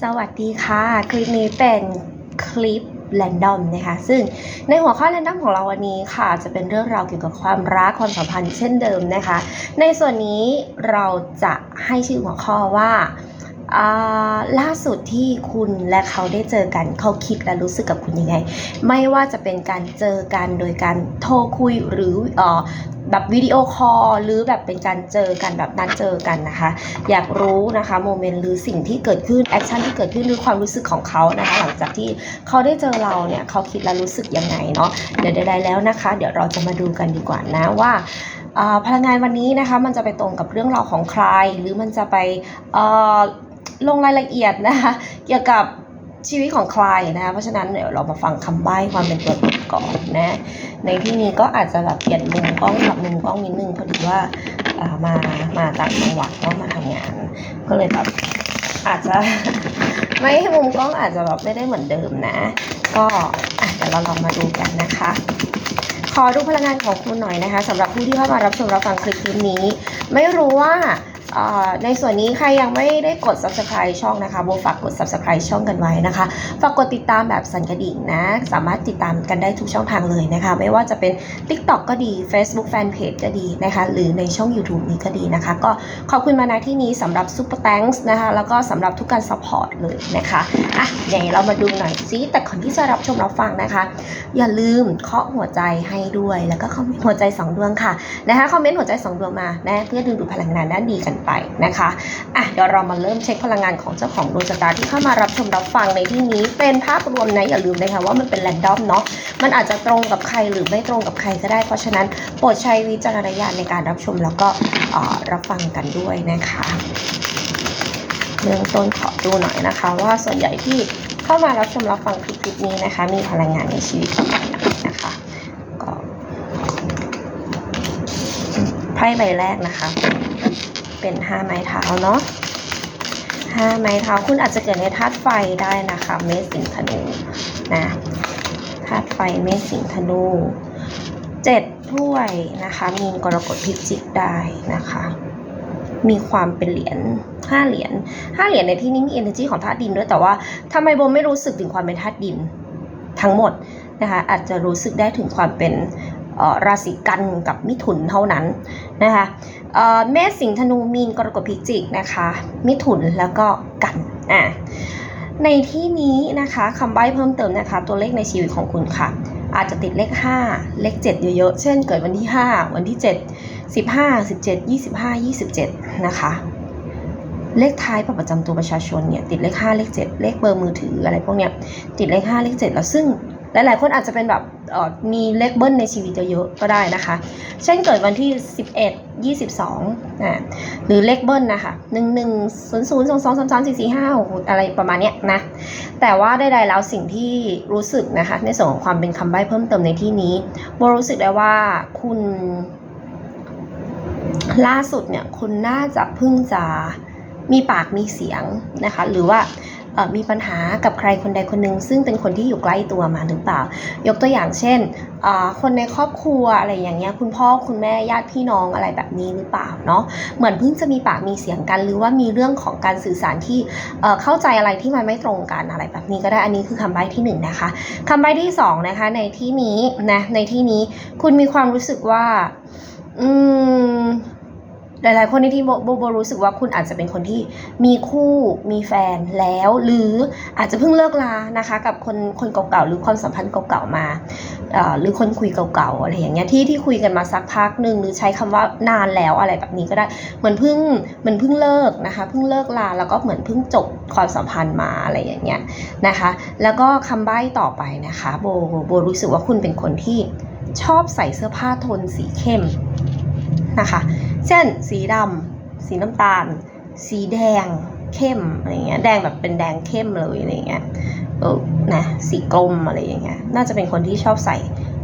สวัสดีค่ะ คลิปนี้เป็นคลิปแรนดอมนะคะซึ่งในหัวข้อแรนดอมของเราวันนี้ค่ะ จะเป็นเรื่องราวเกี่ยวกับความรักความสัมพันธ์เช่นเดิมนะคะ ในส่วนนี้เราจะให้ชื่อหัวข้อว่าอ่า ล่าสุดที่คุณและเขาได้เจอกันเขาคิดและรู้สึกกับคุณยังไง ไม่ว่าจะเป็นการเจอกันโดยการโทรคุยหรืออแบบวิดีโอคอลหรือแบบเป็นการเจอกันแบบนัดเจอกันนะคะ อยากรู้นะคะโมเมนต์หรือสิ่งที่เกิดขึ้นแอคชั่นที่เกิดขึ้นหรือความรู้สึกของเขานะคะหลังจากที่เขาได้เจอเราเนี่ยเขาคิดและรู้สึกยังไงเนาะเดี๋ยวใดๆแล้วนะคะ เดี๋ยวเราจะมาดูกันดีกว่านะว่าพลังงานวันนี้นะคะมันจะไปตรงกับเรื่องราวของใคร หรือมันจะไป ลงรายละเอียดนะคะ เกี่ยวกับชีวิตของใครนะคะ เพราะฉะนั้นเดี๋ยวเรามาฟังคำใบ้ความเป็นตัวตนก่อนนะ ในที่นี้ก็อาจจะแบบเปลี่ยนมุมกล้องกับมุมกล้องนิดนึงพอดีว่าอ่ามามาต่างจังหวัดก็มาทำงาน ก็เลยแบบอาจจะไม่ให้มุมกล้องอาจจะแบบไม่ได้เหมือนเดิมนะ ก็เดี๋ยวเราลองมาดูกันนะคะขอดูพลังงานของคุณหน่อยนะคะสำหรับผู้ที่เข้ามารับชมรับฟังคลิปคลิปนี้ ไม่รู้ว่า ในส่วนนี้ใครยังไม่ได้กด subscribe ช่องนะคะโบฝากกด subscribe ช่องกันไว้นะคะ ฝากกดติดตามแบบสั่นกระดิ่งนะ สามารถติดตามกันได้ทุกช่องทางเลยนะคะ ไม่ว่าจะเป็น TikTok ก็ดี Facebook Fanpage ก็ดีนะคะ หรือในช่อง YouTube นี้ก็ดีนะคะ ก็ขอบคุณมาณที่นี้สำหรับ Super Thanks นะคะ แล้วก็สำหรับทุกการ support เลยนะคะ อะอย่างนี้เรามาดูหน่อยซิแต่ก่อนที่จะรับชมรับฟังนะคะ อย่าลืมเคาะหัวใจให้ด้วย แล้วก็คอมเมนต์หัวใจ2ดวงค่ะนะคะคอมเมนต์หัวใจ2ดวงมานะเพื่อดึงดูดพลังงานด้านดีกันไปนะคะอะเดี๋ยวเรามาเริ่มเช็คพลังงานของเจ้าของดวงชะตาที่เข้ามารับชมรับฟังในที่นี้เป็นภาพรวมนะอย่าลืมนะคะว่ามันเป็นแรนดอมเนาะมันอาจจะตรงกับใครหรือไม่ตรงกับใครก็ได้ เพราะฉะนั้นโปรดใช้วิจารณญาณในการรับชมแล้วก็รับฟังกันด้วยนะคะเบื้องต้นขอดูหน่อยนะคะ ว่าส่วนใหญ่ที่เข้ามารับชมรับฟังคลิปนี้นะคะ มีพลังงานในชีวิตประมาณไหนนะคะก็ไพ่ใบแรกนะคะ เป็นห้าไม้เท้าเนาะห้าไม้เท้าคุณอาจจะเกิดในธาตุไฟได้นะคะ เมษสิงธนูนะธาตุไฟเมษสิงธนูเจ็ดถ้วยนะคะ มีนกรกฎพิจิกได้นะคะ มีความเป็นเหรียญห้าเหรียญห้าเหรียญในที่นี้มี energy ของธาตุดินด้วยแต่ว่าทำไมโบไม่รู้สึกถึงความเป็นธาตุดินทั้งหมดนะคะอาจจะรู้สึกได้ถึงความเป็น ราศีกันกับมิถุนเท่านั้นนะคะเอ่อเมษสิงห์ธนูมีนกรกฎพิจิกนะคะ มิถุนแล้วก็กันอะในที่นี้นะคะคำใบ้เพิ่มเติมนะคะ ตัวเลขในชีวิตของคุณค่ะ อาจจะติดเลข 5 เลข 7 เยอะๆ เช่นเกิดวันที่ 5 วันที่ 7 15 17 25 27 นะคะ เลขท้ายบัตรประจำตัวประชาชนเนี่ยติดเลข 5 เลข 7 เลขเบอร์มือถืออะไรพวกเนี้ยติดเลข 5 เลข 7 แล้วซึ่ง หลายๆคนอาจจะเป็นแบบมีเลขเบิ้ลในชีวิตเยอะๆก็ได้นะคะ เช่นเกิดวันที่ 11 22อ่าหรือเลขเบิ้ลนะคะ1 1 0 0 2 2 3 3 4 4 5 6อะไรประมาณเนี้ยนะ แต่ว่าใดๆแล้วสิ่งที่รู้สึกนะคะ ในส่วนของความเป็นคำใบ้เพิ่มเติมในที่นี้โบรู้สึกได้ว่าคุณ ล่าสุดเนี่ยคุณน่าจะเพิ่งจะมีปากมีเสียงนะคะ หรือว่า มีปัญหากับใครคนใดคนหนึ่งซึ่งเป็นคนที่อยู่ใกล้ตัวมาหรือเปล่า ยกตัวอย่างเช่น คนในครอบครัวอะไรอย่างเงี้ยคุณพ่อคุณแม่ญาติพี่น้องอะไรแบบนี้หรือเปล่าเนาะเหมือนเพิ่งจะมีปากมีเสียงกัน หรือว่ามีเรื่องของการสื่อสารที่เอ่อเข้าใจอะไรที่มันไม่ตรงกันอะไรแบบนี้ก็ได้อันนี้คือคำใบ้ที่หนึ่งนะคะคำใบ้ที่สองนะคะในที่นี้นะในที่นี้คุณมีความรู้สึกว่าอืม หลาย ๆ คนในที่โบโบรู้สึกว่าคุณอาจจะเป็นคนที่มีคู่มีแฟนแล้ว หรืออาจจะเพิ่งเลิกลานะคะ กับคนคนเก่าๆหรือความสัมพันธ์เก่าๆมาหรือคนคุยเก่าๆอะไรอย่างเงี้ยที่ที่คุยกันมาสักพักหนึ่งหรือใช้คำว่านานแล้วอะไรแบบนี้ก็ได้เหมือนเพิ่งเหมือนเพิ่งเลิกนะคะเพิ่งเลิกลาแล้วก็เหมือนเพิ่งจบความสัมพันธ์มาอะไรอย่างเงี้ยนะคะ แล้วก็คำใบ้ต่อไปนะคะโบโบรู้สึกว่าคุณเป็นคนที่ชอบใส่เสื้อผ้าโทนสีเข้ม นะคะ เช่นสีดำสีน้ำตาล สีแดงเข้มอะไรเงี้ยแดงแบบเป็นแดงเข้มเลยอะไรเงี้ยเออนะสีกลมอะไรอย่างเงี้ยน่าจะเป็นคนที่ชอบใส่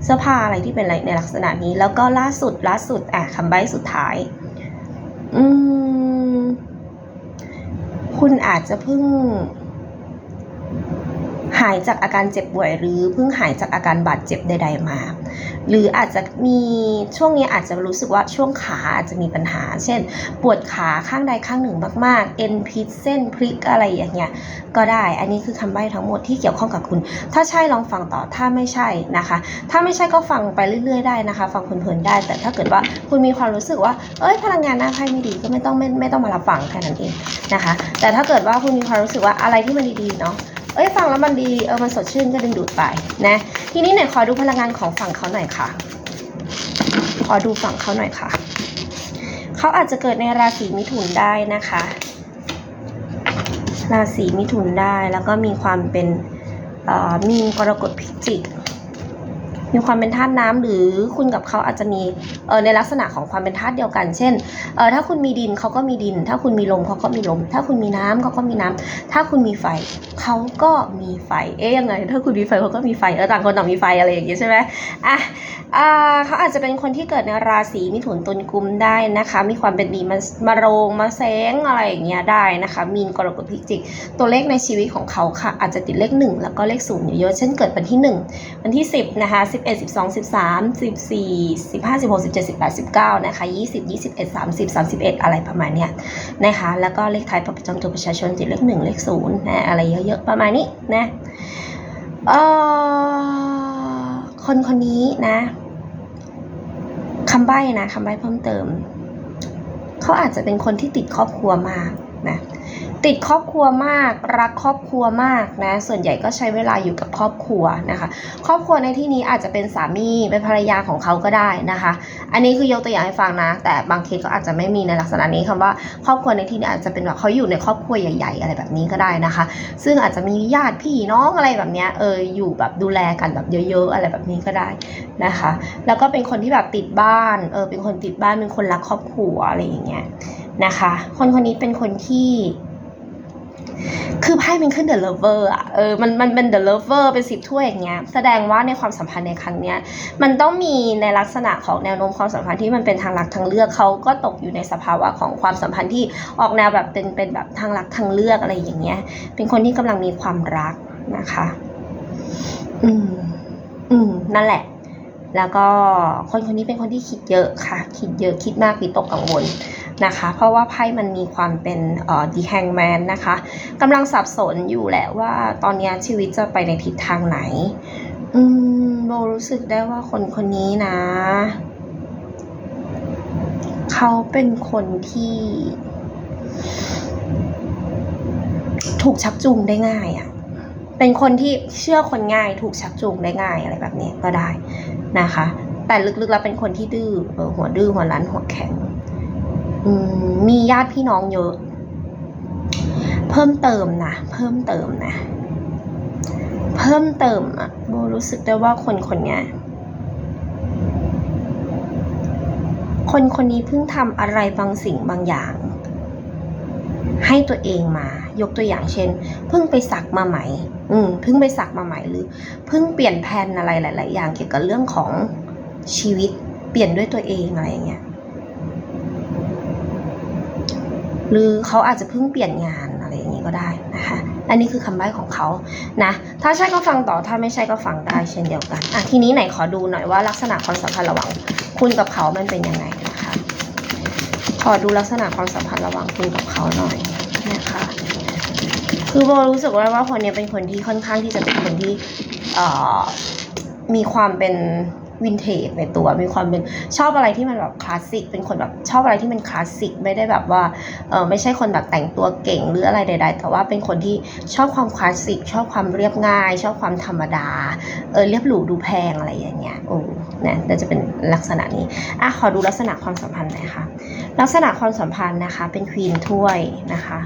เสื้อผ้าอะไรที่เป็นอะไรในลักษณะนี้ แล้วก็ล่าสุดล่าสุดอะคำใบ้สุดท้าย อืมคุณอาจจะเพิ่ง หายจากอาการเจ็บป่วยหรือเพิ่งหายจากอาการบาดเจ็บใด ๆมา หรืออาจจะมีช่วงนี้อาจจะรู้สึกว่าช่วงขาอาจจะมีปัญหา เช่น ปวดขาข้างใดข้างหนึ่งมากๆ เอ็นพิษเส้นพลิกอะไรอย่างเงี้ยก็ได้ อันนี้คือคำใบ้ทั้งหมดที่เกี่ยวข้องกับคุณ ถ้าใช่ลองฟังต่อถ้าไม่ใช่นะคะ ถ้าไม่ใช่ก็ฟังไปเรื่อย ๆ ได้นะคะ ฟังเพลินๆได้ แต่ถ้าเกิดว่าคุณมีความรู้สึกว่าเอ้ยพลังงานหน้าไพ่ไม่ดีก็ไม่ต้องไม่ไม่ต้องมารับฟังแค่นั้นเองนะคะ แต่ถ้าเกิดว่าคุณมีความรู้สึกว่าอะไรที่มันดีๆเนาะ เอ้ยฟังแล้วมันดีเออมันสดชื่นก็ดึงดูดไปนะทีนี้เนี่ยขอดูพลังงานของฝั่งเขาหน่อยค่ะ ขอดูฝั่งเขาหน่อยค่ะ เขาอาจจะเกิดในราศีมิถุนได้นะคะ ราศีมิถุนได้แล้วก็มีความเป็นอ่อมีกรกฎพิจิกมีความเป็นธาตุน้ำหรือคุณกับเขาอาจจะมี ในลักษณะของความเป็นธาตุเดียวกัน เช่นเออถ้าคุณมีดินเขาก็มีดิน ถ้าคุณมีลมเขาก็มีลม ถ้าคุณมีน้ำเขาก็มีน้ำถ้าคุณมีไฟเขาก็มีไฟ เอ๊ยยังไง ถ้าคุณมีไฟเขาก็มีไฟ เออต่างคนต่างมีไฟอะไรอย่างเงี้ยใช่ไหมอะอ่าเขาอาจจะเป็นคนที่เกิดในราศีมิถุนตุลกุมได้นะคะ มีความเป็นดีมามาโรงมาแสงอะไรอย่างเงี้ยได้นะคะ มีนกรกฎพิจิก ตัวเลขในชีวิตของเขาค่ะ อาจจะติดเลข 1 แล้วก็เลข0อยู่เยอะเช่นเกิดวันที่ 1 วันที่ 10นะคะ11 12 13 14 15 16 17 18 9 นะคะ 20 21 30 31 อะไรประมาณเนี้ยนะคะ แล้วก็เลขท้ายประจำตัวประชาชนจิตเลข1เลข0นะอะไรเยอะๆ ประมาณนี้นะคนคนนี้นะคำใบ้นะคำใบ้เพิ่มเติม เขาอาจจะเป็นคนที่ติดครอบครัวมาก นะติดครอบครัวมาก รักครอบครัวมากนะส่วนใหญ่ก็ใช้เวลาอยู่กับครอบครัวนะคะ ครอบครัวในที่นี้อาจจะเป็นสามีเป็นภรรยาของเขาก็ได้นะคะ อันนี้คือยกตัวอย่างให้ฟังนะ แต่บางเคสก็อาจจะไม่มีในลักษณะนี้คำว่าครอบครัวในที่นี้อาจจะเป็นแบบเขาอยู่ในครอบครัวใหญ่ ๆ อะไรแบบนี้ก็ได้นะคะ ซึ่งอาจจะมีญาติพี่น้องอะไรแบบเนี้ยเอออยู่แบบดูแลกันแบบเยอะ ๆ อะไรแบบนี้ก็ได้นะคะ แล้วก็เป็นคนที่แบบติดบ้านเออเป็นคนติดบ้านเป็นคนรักครอบครัวอะไรอย่างเงี้ย นะคะ คนคนนี้เป็นคนที่คือไพ่มันขึ้น The Lover อะ เออ มัน มันเป็น The Lover เป็นสิบถ้วยอย่างเงี้ย แสดงว่าในความสัมพันธ์ในครั้งเนี้ย มันต้องมีในลักษณะของแนวโน้มความสัมพันธ์ที่มันเป็นทางรักทางเลือกเขาก็ตกอยู่ในสภาวะของความสัมพันธ์ที่ออกแนวแบบเป็น เป็นแบบทางรักทางเลือกอะไรอย่างเงี้ย เป็นคนที่กำลังมีความรักนะคะ อืม อืม นั่นแหละ แล้วก็คนคนนี้เป็นคนที่คิดเยอะค่ะ คิดเยอะคิดมากวิตกกังวลนะคะ เพราะว่าไพ่มันมีความเป็นเอ่อ the hangman นะคะกำลังสับสนอยู่แหละว่าตอนนี้ชีวิตจะไปในทิศทางไหน อืมโบรู้สึกได้ว่าคนคนนี้นะ เขาเป็นคนที่ ถูกชักจูงได้ง่ายอะ่ะ เป็นคนที่เชื่อคนง่ายถูกชักจูงได้ง่ายอะไรแบบนี้ก็ได้นะคะ แต่ลึกๆแล้วเป็นคนที่ดื้อเอหัวดื้อหัวรั้นหัวแข็งมีญาติพี่น้องเยอะ เพิ่มเติมนะเพิ่มเติมนะ เพิ่มเติมอะโบรู้สึกได้ว่าคนคนนี้คนคนนี้เพิ่งทำอะไรบางสิ่งบางอย่าง ให้ตัวเองมา ยกตัวอย่างเช่น เพิ่งไปสักมาใหม่ อืมเพิ่งไปสักมาใหม่หรือ เพิ่งเปลี่ยนแผนอะไรหลาย ๆ อย่างเกี่ยวกับเรื่องของชีวิตเปลี่ยนด้วยตัวเองอะไรอย่างเงี้ย หรือเขาอาจจะเพิ่งเปลี่ยนงานอะไรอย่างนี้ก็ได้นะคะ อันนี้คือคำใบ้ของเขานะ ถ้าใช่ก็ฟังต่อ ถ้าไม่ใช่ก็ฟังได้เช่นเดียวกัน อะทีนี้ไหนขอดูหน่อยว่าลักษณะความสัมพันธ์ระหว่างคุณกับเขามันเป็นยังไงนะคะ ขอดูลักษณะความสัมพันธ์ระหว่างคุณกับเขาหน่อยนะคะ คือโบรู้สึกว่าว่าคนนี้เป็นคนที่ค่อนข้างที่จะเป็นคนที่เอ่อมีความเป็นวินเทจในตัวมีความเป็นชอบอะไรที่มันแบบคลาสสิกเป็นคนแบบชอบอะไรที่มันคลาสสิกไม่ได้แบบว่าเออไม่ใช่คนแบบแต่งตัวเก่งหรืออะไรใด ๆ แต่ว่าเป็นคนที่ชอบความคลาสสิกชอบความเรียบง่าย ชอบความธรรมดาเออเรียบหรูดูแพงอะไรอย่างเงี้ยโอ้นี่น่าจะเป็นลักษณะนี้อะขอดูลักษณะความสัมพันธ์หน่อยค่ะลักษณะความสัมพันธ์นะคะ เป็นควีนถ้วยนะคะ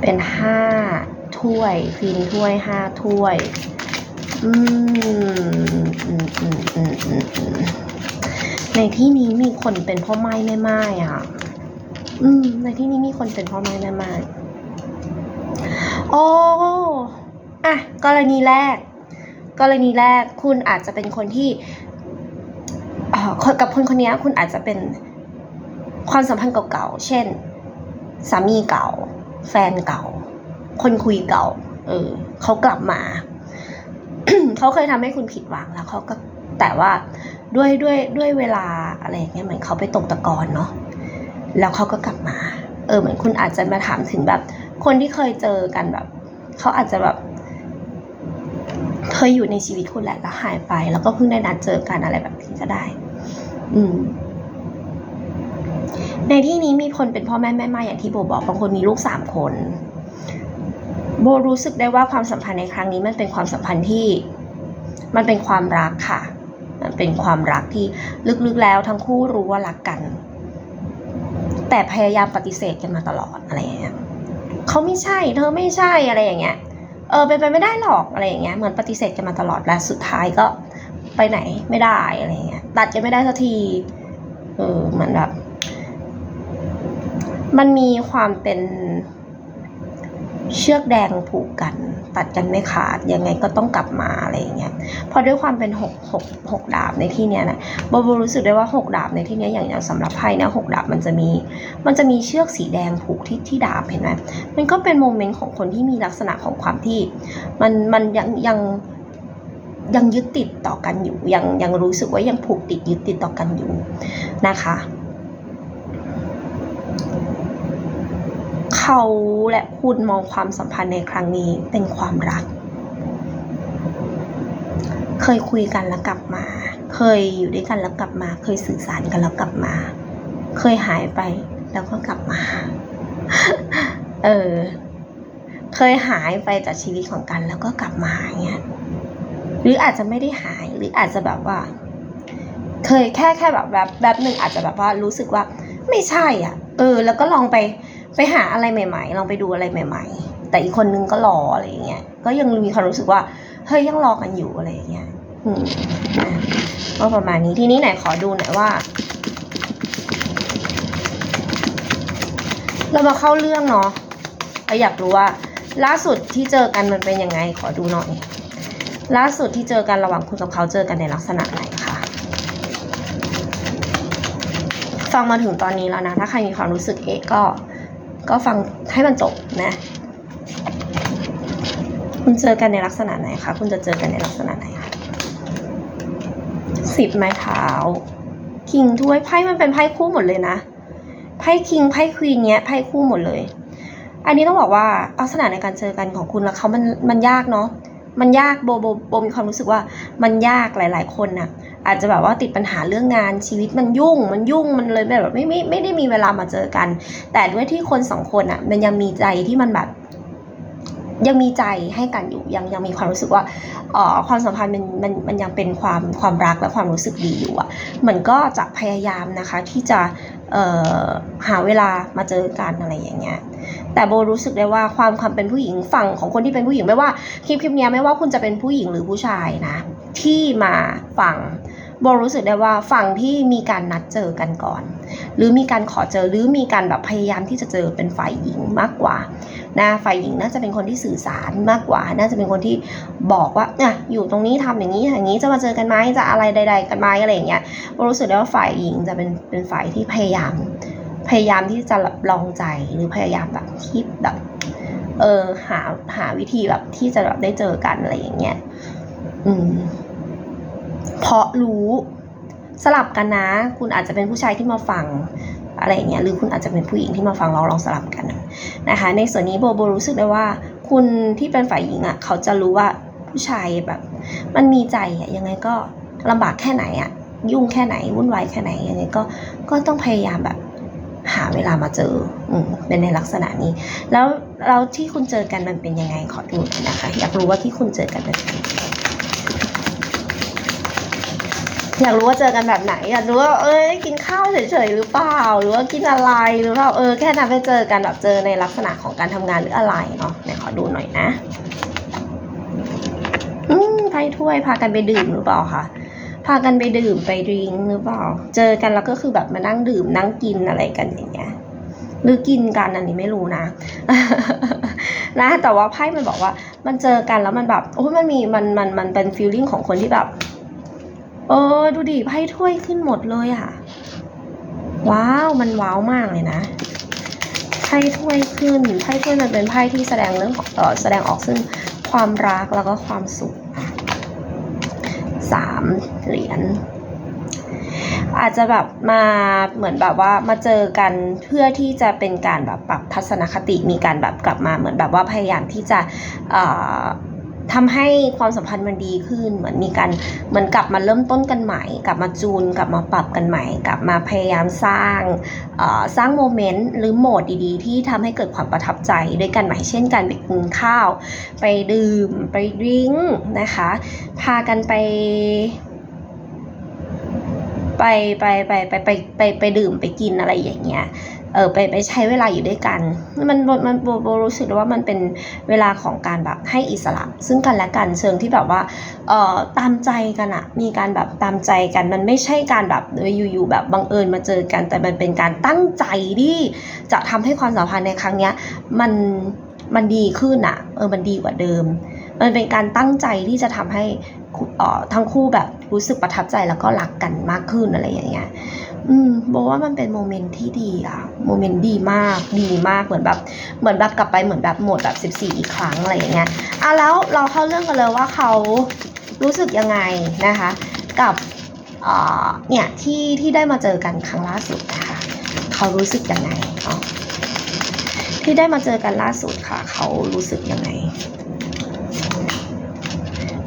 เป็นห้าถ้วยควีนถ้วยห้าถ้วย อืมอืมอืมอืมอืมอืมในที่นี้มีคนเป็นพ่อไม้แม่ไม้อะ อืม ในที่นี้มีคนเป็นพ่อไม้แม่ไม้โอ้อะกรณีแรก กรณีแรกคุณอาจจะเป็นคนที่กับคนคนนี้คุณอาจจะเป็นความสัมพันธ์เก่าๆ เช่น สามีเก่า แฟนเก่า คนคุยเก่า เออเขากลับมาเขาเคยทำให้คุณผิดหวังแล้วเขาก็แต่ว่าด้วยด้วยด้วยเวลาอะไรเงี้ยเหมือนเขาไปตกตะกอนเนาะแล้วเขาก็กลับมา เออเหมือนคุณอาจจะมาถามถึงแบบ คนที่เคยเจอกันแบบเขาอาจจะแบบเคยอยู่ในชีวิตคุณแหละแล้วหายไป แล้วก็เพิ่งได้นัดเจอกันอะไรแบบนี้ก็ได้ อืม ในที่นี้มีคนเป็นพ่อแม่แม่มาอย่างที่โบบอกบางคนมีลูกสามคน โบรู้สึกได้ว่าความสัมพันธ์ในครั้งนี้มันเป็นความสัมพันธ์ที่ มันเป็นความรักค่ะ มันเป็นความรักที่ลึกๆแล้วทั้งคู่รู้ว่ารักกัน แต่พยายามปฏิเสธกันมาตลอดอะไรอย่างเงี้ยเขาไม่ใช่เธอไม่ใช่อะไรอย่างเงี้ยเออเป็นไปไม่ได้หรอกอะไรอย่างเงี้ยเหมือนปฏิเสธกันมาตลอดและสุดท้ายก็ไปไหนไม่ได้อะไรอย่างเงี้ยตัดกันไม่ได้สักทีเออเหมือนแบบ มันมีความเป็นเชือกแดงผูกกัน ตัดกันไม่ขาดยังไงก็ต้องกลับมาอะไรอย่างเงี้ยเพราะด้วยความเป็นหกหกหกดาบในที่เนี้ยนะโบโบรู้สึกได้ว่าหกดาบในที่เนี้ยอย่างอย่างสำหรับไพ่นี่ยหกดาบมันจะมี มันจะมีเชือกสีแดงผูกที่ที่ดาบเห็นไหมมันก็เป็นโมเมนต์ของคนที่มีลักษณะของความที่ มันมันยังยังยังยึดติดต่อกันอยู่ยังยังรู้สึกว่ายังผูกติดยึดติดต่อกันอยู่นะคะ เขาและคุณมองความสัมพันธ์ในครั้งนี้เป็นความรัก เคยคุยกันแล้วกลับมา เคยอยู่ด้วยกันแล้วกลับมา เคยสื่อสารกันแล้วกลับมา เคยหายไปแล้วก็กลับมา เออ เคยหายไปจากชีวิตของกันแล้วก็กลับมาอย่างเงี้ย หรืออาจจะไม่ได้หาย หรืออาจจะแบบว่า เคยแค่แค่แบบแบบแบบหนึ่งอาจจะแบบว่ารู้สึกว่า ไม่ใช่อะ เออ แล้วก็ลองไป ไปหาอะไรใหม่ ๆ ลองไปดูอะไรใหม่ ๆ แต่อีกคนนึงก็รออะไรอย่างเงี้ยก็ยังมีความรู้สึกว่าเฮ้ยยังรอกันอยู่อะไรอย่างเงี้ยอืมนะก็ประมาณนี้ทีนี้ไหนขอดูหน่อยว่า เรามาเข้าเรื่องเนาะเราอยากรู้ว่า ล่าสุดที่เจอกันมันเป็นยังไง ขอดูหน่อย ล่าสุดที่เจอกันระหว่างคุณกับเขาเจอกันในลักษณะไหนคะฟังมาถึงตอนนี้แล้วนะ ถ้าใครมีความรู้สึกเอะก็ ก็ฟังให้มันจบนะ คุณเจอกันในลักษณะไหนคะ คุณจะเจอกันในลักษณะไหนคะสิบไม้เท้าคิงถ้วยไพ่มันเป็นไพ่คู่หมดเลยนะ ไพ่คิงไพ่ควีนเนี้ยไพ่คู่หมดเลย อันนี้ต้องบอกว่าลักษณะในการเจอกันของคุณและเขามันมันยากเนาะมันยากโบโบโบมีความรู้สึกว่ามันยากหลาย ๆ คนน่ะ อาจจะแบบว่าติดปัญหาเรื่องงานชีวิตมันยุ่ง มันยุ่งมันเลยแบบไม่ไม่ไม่ได้มีเวลามาเจอกัน แต่ด้วยที่คนสองคนอะมันยังมีใจที่มันแบบยังมีใจให้กันอยู่ยังยังมีความรู้สึกว่าเอ่อความสัมพันธ์มันมันมันยังเป็นความความรักและความรู้สึกดีอยู่อะเหมือนก็จะพยายามนะคะที่จะเอ่อหาเวลามาเจอกันอะไรอย่างเงี้ยแต่โบรู้สึกได้ว่าความความเป็นผู้หญิงฝั่งของคนที่เป็นผู้หญิงไม่ว่าคลิปคลิปนี้ไม่ว่าคุณจะเป็นผู้หญิงหรือผู้ชายนะ ที่มาฟัง โบรู้สึกได้ว่าฝั่งที่มีการนัดเจอกันก่อน หรือมีการขอเจอหรือมีการแบบพยายามที่จะเจอเป็นฝ่ายหญิงมากกว่านะฝ่ายหญิงน่าจะเป็นคนที่สื่อสารมากกว่า น่าจะเป็นคนที่บอกว่าอะอยู่ตรงนี้ทำอย่างนี้อย่างนี้จะมาเจอกันไหมจะอะไรใด ๆ กันไหมอะไรอย่างเงี้ยโบรู้สึกได้ว่าฝ่ายหญิงจะเป็นเป็นฝ่ายที่พยายาม พยายามที่จะลองใจหรือพยายามแบบคิดแบบเออหาหาวิธีแบบที่จะแบบได้เจอกันอะไรอย่างเงี้ย อืม เพราะรู้สลับกันนะ คุณอาจจะเป็นผู้ชายที่มาฟังอะไรอย่างเงี้ยหรือคุณอาจจะเป็นผู้หญิงที่มาฟังเราลองสลับกันนะคะ ในส่วนนี้โบโบรู้สึกได้ว่า คุณที่เป็นฝ่ายหญิงอะเขาจะรู้ว่าผู้ชายแบบ มันมีใจอะยังไงก็ลำบากแค่ไหนอะยุ่งแค่ไหนวุ่นวายแค่ไหนยังไงก็ก็ต้องพยายามแบบหาเวลามาเจออืมเป็นในลักษณะนี้ แล้วแล้วที่คุณเจอกันมันเป็นยังไงขอดูหน่อยนะคะ อยากรู้ว่าที่คุณเจอกันเป็นยังไง อยากรู้ว่าเจอกันแบบไหนอยากรู้ว่าเอ้ยกินข้าวเฉยๆหรือเปล่า หรือว่ากินอะไรหรือเปล่าเออแค่นั้นไปเจอกันแบบเจอในลักษณะของการทำงานหรืออะไรเนาะไหนขอดูหน่อยนะอืมไพ่ถ้วยพากันไปดื่มหรือเปล่าคะพากันไปดื่มไปดริงหรือเปล่า เจอกันแล้วก็คือแบบมานั่งดื่มนั่งกินอะไรกันอย่างเงี้ยหรือกินกันอันนี้ไม่รู้นะ นะแต่ว่าไพ่มันบอกว่า มันเจอกันแล้วมันแบบโอ้ยมันมีมันมันมันเป็นฟีลลิ่งของคนที่แบบ เออ ดูดิไพ่ถ้วยขึ้นหมดเลยอะว้าว มันว้าวมากเลยนะไพ่ถ้วยขึ้นไพ่ขึ้นมันเป็นไพ่ที่แสดงเรื่องของเอ่อแสดงออกซึ่งความรักแล้วก็ความสุขสามเหรียญอาจจะแบบมาเหมือนแบบว่ามาเจอกันเพื่อที่จะเป็นการแบบปรับทัศนคติมีการแบบกลับมาเหมือนแบบว่าพยายามที่จะเอ่อ ทำให้ความสัมพันธ์มันดีขึ้น เหมือนมีการเหมือนกลับมาเริ่มต้นกันใหม่ กลับมาจูน กลับมาปรับกันใหม่ กลับมาพยายามสร้างสร้างโมเมนต์หรือโหมดดีๆ ที่ทำให้เกิดความประทับใจด้วยกันใหม่เช่นการไปกินข้าว ไปดื่ม ไปดริงนะคะ พากันไปไปไปไปไปไปไปไปดื่มไปกินอะไรอย่างเงี้ย เออไปไปใช้เวลาอยู่ด้วยกันมัน มันมันโบโบรู้สึกว่ามันเป็นเวลาของการแบบให้อิสระ ซึ่งกันและกันเชิงที่แบบว่าเอ่อตามใจกันอะมีการแบบตามใจกันมันไม่ใช่การแบบเอออยู่ๆแบบบังเอิญมาเจอกัน แต่มันเป็นการตั้งใจที่จะทำให้ความสัมพันธ์ในครั้งเนี้ยมันมันดีขึ้นอะเออมันดีกว่าเดิม มันเป็นการตั้งใจที่จะทำให้เอ่อทั้งคู่แบบรู้สึกประทับใจแล้วก็รักกันมากขึ้นอะไรอย่างเงี้ย อืมบอกว่ามันเป็นโมเมนต์ที่ดีอะโมเมนต์ดีมากดีมากเหมือนแบบ เหมือนแบบกลับไปเหมือนแบบหมดแบบ 14 อีกครั้งอะไรอย่างเงี้ยอะแล้วเราเข้าเรื่องกันเลยว่าเขารู้สึกยังไงนะคะ กับเนี่ยที่ที่ได้มาเจอกันครั้งล่าสุดนะคะเขารู้สึกยังไงที่ได้มาเจอกันล่าสุดค่ะ เขารู้สึกยังไง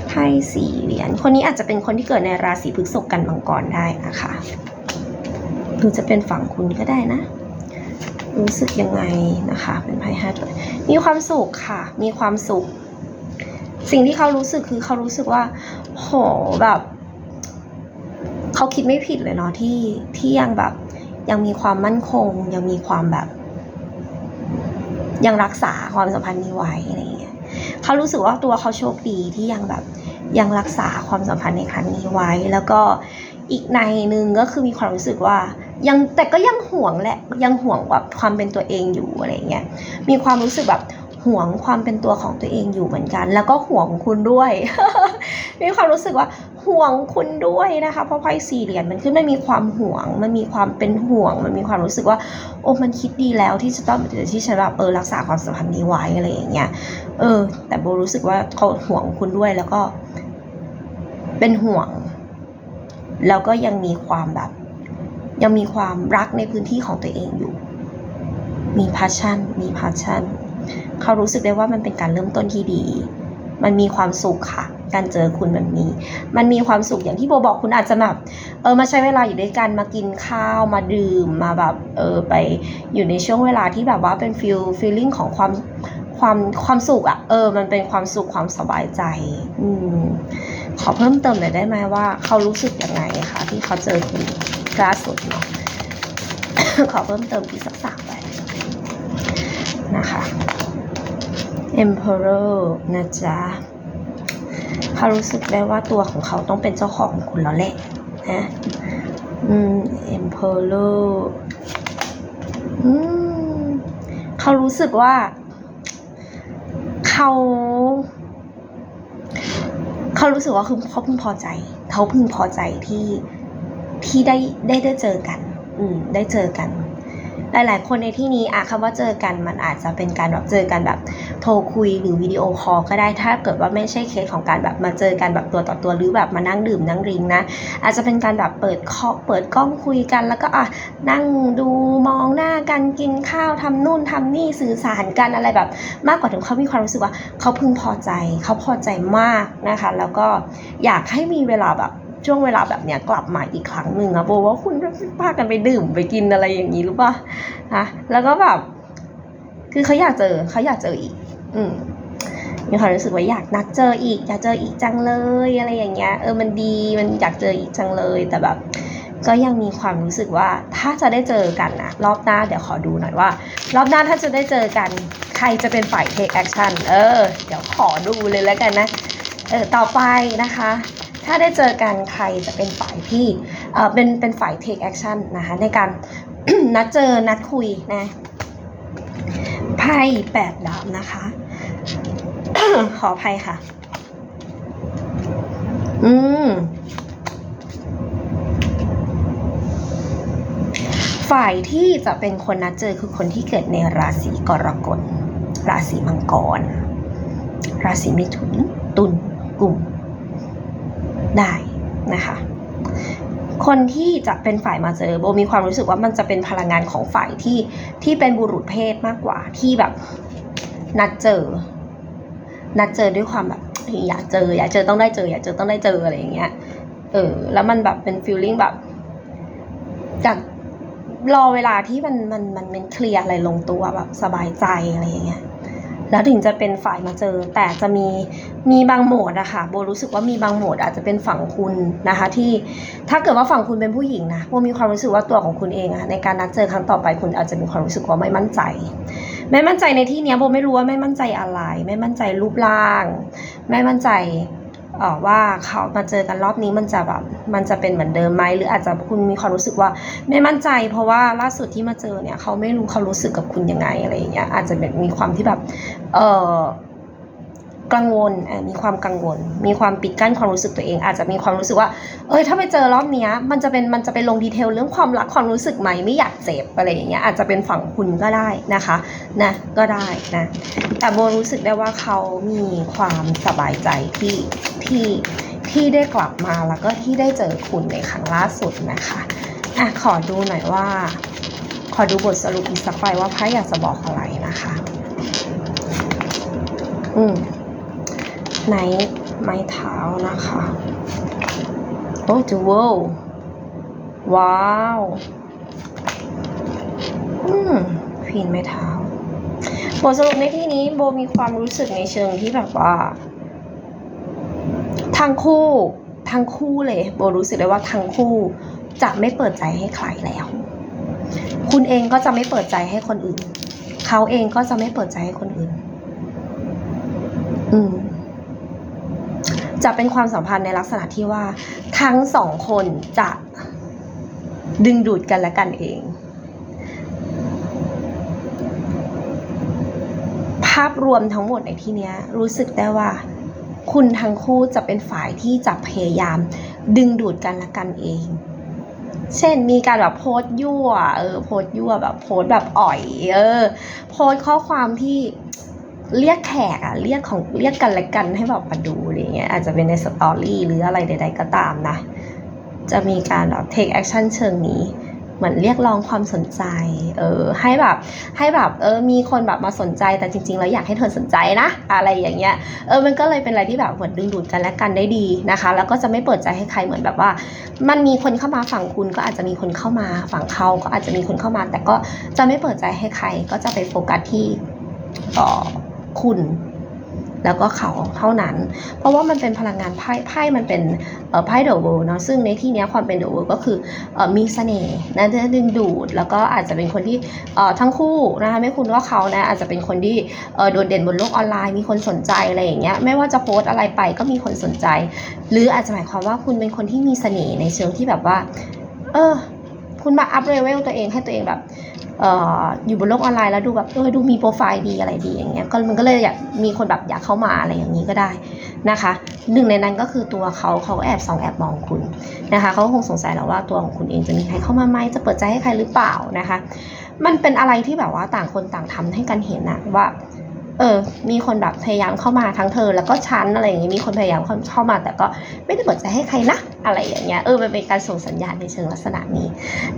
ไพ่สี่เหรียญคนนี้อาจจะเป็นคนที่เกิดในราศีพฤษภกันมังกรได้นะคะ รือจะเป็นฝั่งคุณก็ได้นะ รู้สึกยังไงนะคะ เป็นไพ่ห้าถ้วยมีความสุขค่ะ มีความสุข สิ่งที่เขารู้สึกคือเขารู้สึกว่า โหแบบเขาคิดไม่ผิดเลยเนาะที่ที่ยังแบบยังมีความมั่นคง ยังมีความแบบ ยังรักษาความสัมพันธ์นี้ไว้อะไรอย่างเงี้ยเขารู้สึกว่าตัวเขาโชคดีที่ยังแบบยังรักษาความสัมพันธ์ในครั้งนี้ไว้ แล้วก็อีกในหนึ่งก็คือมีความรู้สึกว่า ยังแต่ก็ยังห่วงแหละยังห่วงแบบความเป็นตัวเองอยู่อะไรเงี้ยมีความรู้สึกแบบห่วงความเป็นตัวของตัวเองอยู่เหมือนกัน แล้วก็ห่วงคุณด้วย มีความรู้สึกว่าห่วงคุณด้วยนะคะ เพราะไพ่สี่เหรียญมันขึ้นมันมีความห่วง มันมีความเป็นห่วง มันมีความรู้สึกว่า โอ้มันคิดดีแล้วที่จะต้องที่ฉันแบบเออรักษาความสัมพันธ์นี้ไว้อะไรอย่างเงี้ยเออ แต่โบรู้สึกว่าเขาห่วงคุณด้วยแล้วก็ เป็นห่วง แล้วก็ยังมีความแบบ ยังมีความรักในพื้นที่ของตัวเองอยู่ มีพาชั่น มีพาชั่น เขารู้สึกได้ว่ามันเป็นการเริ่มต้นที่ดี มันมีความสุขค่ะ การเจอคุณแบบนี้มันมีความสุขอย่างที่โบบอกคุณอาจจะแบบเออมาใช้เวลาอยู่ด้วยกันมากินข้าวมาดื่มมาแบบเออไปอยู่ในช่วงเวลาที่แบบว่าเป็นฟิลฟีลลิ่งของความความความสุขอะเออ มันเป็นความสุขความสบายใจ อืมขอเพิ่มเติมหน่อยได้ไหมว่า เขารู้สึกยังไงคะที่เขาเจอคุณ ล่าสุดเนาะขอเพิ่มเติมอีกสักสามใบนะคะ Emperor นะจ๊ะเขารู้สึกได้ว่าตัวของเขาต้องเป็นเจ้าของคุณแล้วแหละนะอืม Emperor อืมเขารู้สึกว่า เขาเขารู้สึกว่าคือเขาพึงพอใจ เขาพึงพอใจที่ ที่ได้ได้ได้เจอกัน อืมได้เจอกัน หลาย ๆ คนในที่นี้อะคำว่าเจอกันมันอาจจะเป็นการแบบเจอกันแบบ โทรคุยหรือวิดีโอคอลก็ได้ถ้าเกิดว่าไม่ใช่เคสของการแบบมาเจอกันแบบตัวต่อตัวหรือแบบมานั่งดื่มนั่งริงนะ อาจจะเป็นการแบบเปิดคอเปิดกล้องคุยกัน แล้วก็อะนั่งดูมองหน้ากันกินข้าวทำนู่นทำนี่สื่อสารกันอะไรแบบ มากกว่าถึงเขามีความรู้สึกว่าเขาพึงพอใจเขาพอใจมากนะคะ แล้วก็อยากให้มีเวลาแบบ ช่วงเวลาแบบเนี้ยกลับมาอีกครั้งหนึ่งอะโบว่าคุณพากันไปดื่มไปกินอะไรอย่างนี้หรือเปล่าฮะแล้วก็แบบ คือเขาอยากเจอเขาอยากเจออีก อืมมีความรู้สึกว่าอยากนัดเจออีก อยากเจออีกจังเลยอะไรอย่างเงี้ยเออมันดีมันอยากเจออีกจังเลยแต่แบบ ก็ยังมีความรู้สึกว่าถ้าจะได้เจอกันนะรอบหน้าเดี๋ยวขอดูหน่อยว่า รอบหน้าถ้าจะได้เจอกัน ใครจะเป็นฝ่าย take action เออ เดี๋ยวขอดูเลยแล้วกันนะเออต่อไปนะคะ ถ้าได้เจอกันใครจะเป็นฝ่ายที่เออเป็นเป็นฝ่าย take action นะคะในการนัดเจอนัดคุยนะไพ่แปดดาบนะคะ ขออภัยค่ะ อืม ฝ่ายที่จะเป็นคนนัดเจอคือคนที่เกิดในราศีกรกฎ ราศีมังกร ราศีมิถุน ตุลกลุ่ม ได้นะคะ คนที่จะเป็นฝ่ายมาเจอโบมีความรู้สึกว่ามันจะเป็นพลังงานของฝ่ายที่ที่เป็นบุรุษเพศมากกว่าที่แบบนัดเจอ นัดเจอด้วยความแบบอยากเจอ อยากเจอต้องได้เจอ อยากเจอต้องได้เจออะไรอย่างเงี้ย เออ แล้วมันแบบเป็นฟีลลิ่งแบบอยากรอเวลาที่มันมันมันมันเคลียร์อะไรลงตัวแบบสบายใจอะไรอย่างเงี้ย แล้วถึงจะเป็นฝ่ายมาเจอ แต่จะมีมีบางโหมดอะค่ะโบรู้สึกว่ามีบางโหมดอาจจะเป็นฝั่งคุณนะคะ ที่ถ้าเกิดว่าฝั่งคุณเป็นผู้หญิงนะโบมีความรู้สึกว่าตัวของคุณเองอะในการนัดเจอครั้งต่อไปคุณอาจจะมีความรู้สึกว่าไม่มั่นใจ ไม่มั่นใจในที่นี้โบไม่รู้ว่าไม่มั่นใจอะไร ไม่มั่นใจรูปร่าง ไม่มั่นใจ ว่าเขามาเจอกันรอบนี้มันจะแบบมันจะเป็นเหมือนเดิมไหมหรืออาจจะคุณมีความรู้สึกว่าไม่มั่นใจ เพราะว่าล่าสุดที่มาเจอเนี่ยเขาไม่รู้เขารู้สึกกับคุณยังไงอะไรอย่างเงี้ยอาจจะแบบมีความที่แบบเออ กังวลเอ่อมีความกังวล มีความปิดกั้นความรู้สึกตัวเอง อาจจะมีความรู้สึกว่า เอ้ยถ้าไปเจอรอบนี้มันจะเป็นมันจะไปลงดีเทลเรื่องความรักความรู้สึกไหมไม่อยากเจ็บอะไรอย่างเงี้ยอาจจะเป็นฝั่งคุณก็ได้นะคะนะก็ได้นะแต่โบรู้สึกได้ว่าเขามีความสบายใจที่ที่ที่ได้กลับมาแล้วก็ที่ได้เจอคุณในครั้งล่าสุดนะคะอะขอดูหน่อยว่า ขอดูบทสรุปอีกสักใบว่าไพ่อยากจะบอกอะไรนะคะ อืม ไหนไม้เท้านะคะ โอ้จูเวลว้าว อืมพีนไม้เท้า บทสรุปในที่นี้โบมีความรู้สึกในเชิงที่แบบว่า ทั้งคู่ ทั้งคู่เลย โบรู้สึกได้ว่าทั้งคู่จะไม่เปิดใจให้ใครแล้ว คุณเองก็จะไม่เปิดใจให้คนอื่น เขาเองก็จะไม่เปิดใจให้คนอื่น อืม จะเป็นความสัมพันธ์ในลักษณะที่ว่า ทั้งสองคนจะดึงดูดกันและกันเอง ภาพรวมทั้งหมดในที่นี้รู้สึกได้ว่า คุณทั้งคู่จะเป็นฝ่ายที่จะพยายาม ดึงดูดกันและกันเอง เช่นมีการแบบโพสต์ยั่วเออโพสต์ยั่วแบบโพสต์แบบอ่อย เออ โพสต์ข้อความที่ เรียกแขกอะเรียกของเรียกกันและกันให้แบบมาดูอะไรเงี้ยอาจจะเป็นในสตอรี่หรืออะไรใด ๆ ก็ตามนะ จะมีการแบบ take action เชิงนี้ เหมือนเรียกร้องความสนใจ เออให้แบบให้แบบเออมีคนแบบมาสนใจแต่จริงๆแล้วอยากให้เธอสนใจนะ อะไรอย่างเงี้ยเออมันก็เลยเป็นอะไรที่แบบเหมือนดึงดูดกันและกันได้ดีนะคะ แล้วก็จะไม่เปิดใจให้ใครเหมือนแบบว่า มันมีคนเข้ามาฝั่งคุณก็อาจจะมีคนเข้ามาฝั่งเขาก็อาจจะมีคนเข้ามา แต่ก็จะไม่เปิดใจให้ใครก็จะไปโฟกัสที่เอ่อ คุณแล้วก็เขาเท่านั้น เพราะว่ามันเป็นพลังงานไพ่ไพ่มันเป็นไพ่เดอะเวิลด์เนาะซึ่งในที่นี้ความเป็นเดอะเวิลด์ก็คืออมีเสน่ห์นะดึงดูด แล้วก็อาจจะเป็นคนที่ทั้งคู่นะคะไม่คุณว่าเขานะอาจจะเป็นคนที่โดดเด่นบนโลกออนไลน์มีคนสนใจอะไรอย่างเงี้ยไม่ว่าจะโพสต์อะไรไปก็มีคนสนใจ หรืออาจจะหมายความว่าคุณเป็นคนที่มีเสน่ห์ในเชิงที่แบบว่า เออ คุณมาอัพเลเวลตัวเองให้ตัวเองแบบ อยู่บนโลกออนไลน์แล้วดูแบบเออดูมีโปรไฟล์ดีอะไรดีอย่างเงี้ยก็มันก็เลยอยากมีคนแบบอยากเข้ามาอะไรอย่างนี้ก็ได้นะคะหนึ่งในนั้นก็คือตัวเขาเขาแอบส่องแอบมองคุณนะคะเขาก็คงสงสัยแล้วว่าตัวของคุณเองจะมีใครเข้ามาไหมจะเปิดใจให้ใครหรือเปล่านะคะ มันเป็นอะไรที่แบบว่าต่างคนต่างทำให้กันเห็นนะว่า เออ มีคนแบบพยายามเข้ามาทั้งเธอ แล้วก็ฉันอะไรอย่างงี้มีคนพยายามเข้ามา แต่ก็ไม่ได้เปิดใจให้ใครนะ อะไรอย่างเงี้ย เออ มันเป็นการส่งสัญญาณในเชิงลักษณะนี้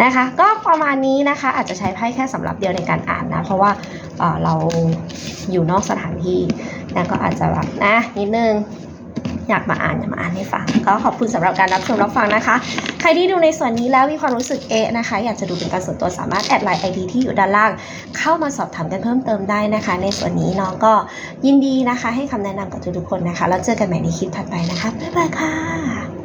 นะคะ ก็ประมาณนี้นะคะ อาจจะใช้ไพ่แค่สำหรับเดียวในการอ่านนะ เพราะว่าเออเราอยู่นอกสถานที่นะก็อาจจะแบบนะนิดนึง อยากมาอ่านอยากมาอ่านให้ฟัง ก็ขอบคุณสำหรับการรับชมรับฟังนะคะ ใครที่ดูในส่วนนี้แล้วมีความรู้สึกเอะนะคะ อยากจะดูเป็นการส่วนตัวสามารถแอดไลน์ไอดีที่อยู่ด้านล่าง เข้ามาสอบถามกันเพิ่มเติมได้นะคะ ในส่วนนี้น้องก็ยินดีนะคะ ให้คำแนะนำกับทุกๆคนนะคะ แล้วเจอกันใหม่ในคลิปถัดไปนะคะบ๊ายบายค่ะ